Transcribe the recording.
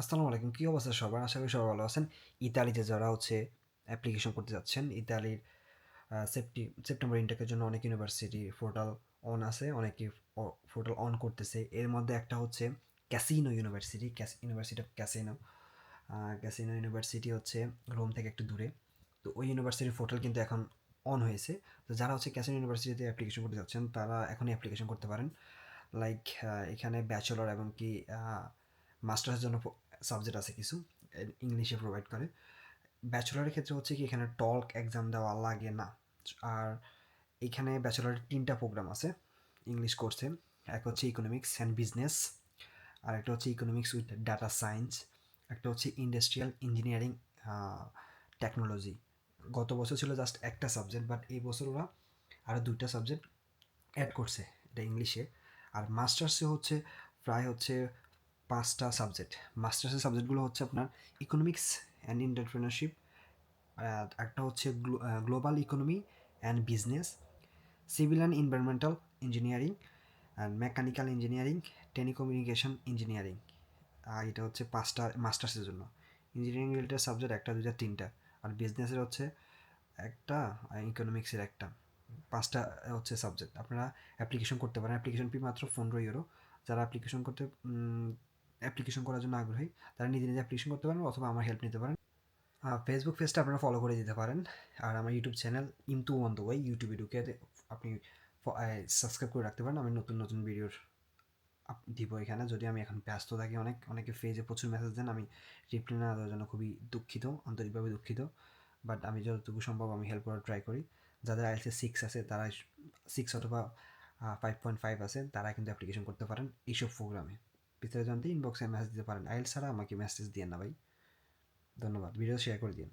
আসসালামু আলাইকুম, কী অবস্থা সবার? আশা করি সবাই ভালো আছেন। ইতালিতে যারা হচ্ছে অ্যাপ্লিকেশন করতে যাচ্ছেন, ইতালির সেপ্টি সেপ্টেম্বর ইনটেকের জন্য অনেক ইউনিভার্সিটি পোর্টাল অন আছে, অনেকে পোর্টাল অন করতেছে। এর মধ্যে একটা হচ্ছে casino university cash university of Cassino Cassino university হচ্ছে রোম থেকে একটু দূরে। তো ওই ইউনিভার্সিটির পোর্টাল কিন্তু এখন অন হয়েছে। তো যারা হচ্ছে ক্যাসিনো ইউনিভার্সিটিতে অ্যাপ্লিকেশন করতে যাচ্ছেন, তারা এখনই অ্যাপ্লিকেশন করতে পারেন। লাইক এখানে ব্যাচেলর এবং কি মাস্টার্সের জন্য সাবজেক্ট আছে কিছু ইংলিশে প্রোভাইড করে। ব্যাচেলরের ক্ষেত্রে হচ্ছে কি, এখানে টল্ক এক্সাম দেওয়া লাগে না। আর এখানে ব্যাচেলরের তিনটা প্রোগ্রাম আছে ইংলিশ কোর্সে এক হচ্ছে ইকোনমিক্স অ্যান্ড বিজনেস আর একটা হচ্ছে ইকোনমিক্স উইথ ডাটা সায়েন্স একটা হচ্ছে ইন্ডাস্ট্রিয়াল ইঞ্জিনিয়ারিং টেকনোলজি গত বছর ছিল জাস্ট একটা সাবজেক্ট বাট এই বছর ওরা আরও দুইটা সাবজেক্ট অ্যাড করছে, এটা ইংলিশে আর মাস্টার্সে হচ্ছে, প্রায় হচ্ছে পাঁচটা সাবজেক্ট মাস্টার্সের সাবজেক্টগুলো হচ্ছে আপনার ইকোনমিক্স অ্যান্ড এন্টারপ্রেনারশিপ একটা হচ্ছে global economy and business civil and environmental engineering and mechanical engineering telecommunication engineering আর এটা হচ্ছে পাঁচটা মাস্টার্সের জন্য। ইঞ্জিনিয়ারিং রিলেটেড সাবজেক্ট একটা, দুইটা, তিনটা। আর বিজনেসের হচ্ছে একটা, আর ইকোনমিক্সের একটা। পাঁচটা হচ্ছে সাবজেক্ট আপনারা অ্যাপ্লিকেশন করতে পারেন। অ্যাপ্লিকেশন ফি মাত্র পনেরো ইউরো যারা অ্যাপ্লিকেশন করতে অ্যাপ্লিকেশন করার জন্য আগ্রহী, তারা নিজে নিজে অ্যাপ্লিকেশন করতে পারেন অথবা আমার হেল্প নিতে পারেন। ফেসবুক পেজটা আপনারা ফলো করে দিতে পারেন। আর আমার ইউটিউব চ্যানেল ইমটু ওয়ান দ্য ওয়াই ইউটিউবে ঢুকে আপনি সাবস্ক্রাইব করে রাখতে পারেন। আমি নতুন নতুন ভিডিওর দিব এখানে। যদি আমি এখন ব্যস্ত থাকি, অনেক, অনেকে ফেজে প্রচুর মেসেজ দেন, আমি রিপ্লাই না দেওয়ার জন্য খুবই দুঃখিত, আন্তরিকভাবে দুঃখিত। বাট আমি যতটুকু সম্ভব আমি হেল্প করার ট্রাই করি। যাদের আইএলসে সিক্স আছে, তারা সিক্স অথবা ফাইভ পয়েন্ট ফাইভ আছে, তারা কিন্তু অ্যাপ্লিকেশন করতে পারেন এইসব প্রোগ্রামে বিস্তারিত জানতে ইনবক্সে মেসেজ দিতে পারেন। আইল ছাড়া আমাকে মেসেজ দিয়ে না ভাই। ধন্যবাদ। ভিডিও শেয়ার করে দিন